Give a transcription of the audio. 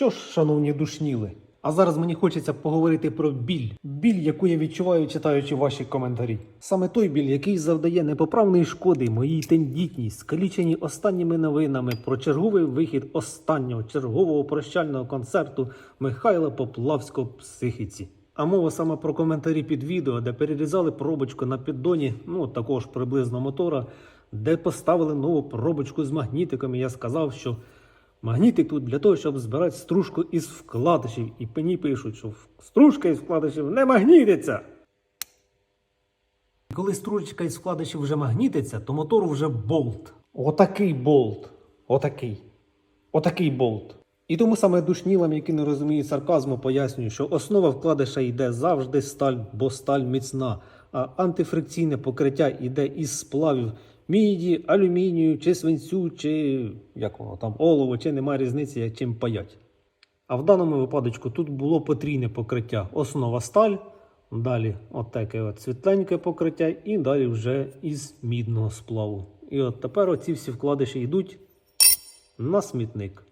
Що ж, шановні душніли? А зараз мені хочеться поговорити про біль. Біль, яку я відчуваю, читаючи ваші коментарі. Саме той біль, який завдає непоправної шкоди моїй тендітній, скаліченій останніми новинами про черговий вихід останнього чергового прощального концерту Михайла Поплавського психіці. А мова саме про коментарі під відео, де перерізали пробочку на піддоні, ну також приблизно мотора, де поставили нову пробочку з магнітиком. І я сказав, що магнітик тут для того, щоб збирати стружку із вкладишів. І мені пишуть, що стружка із вкладишів не магнітиться. Коли стружечка із вкладишів вже магнітиться, то мотору вже болт. Отакий болт. Отакий. Отакий болт. І тому саме душнілам, які не розуміють сарказму, пояснюю, що основа вкладиша йде завжди сталь, бо сталь міцна, а антифрикційне покриття йде із сплавів міді, алюмінію, чи свинцю, чи як воно там, олово, чи немає різниці, чим паять. А в даному випадку тут було потрійне покриття. Основа сталь, далі отаке от світленьке покриття, і далі вже із мідного сплаву. І от тепер оці всі вкладиші йдуть на смітник.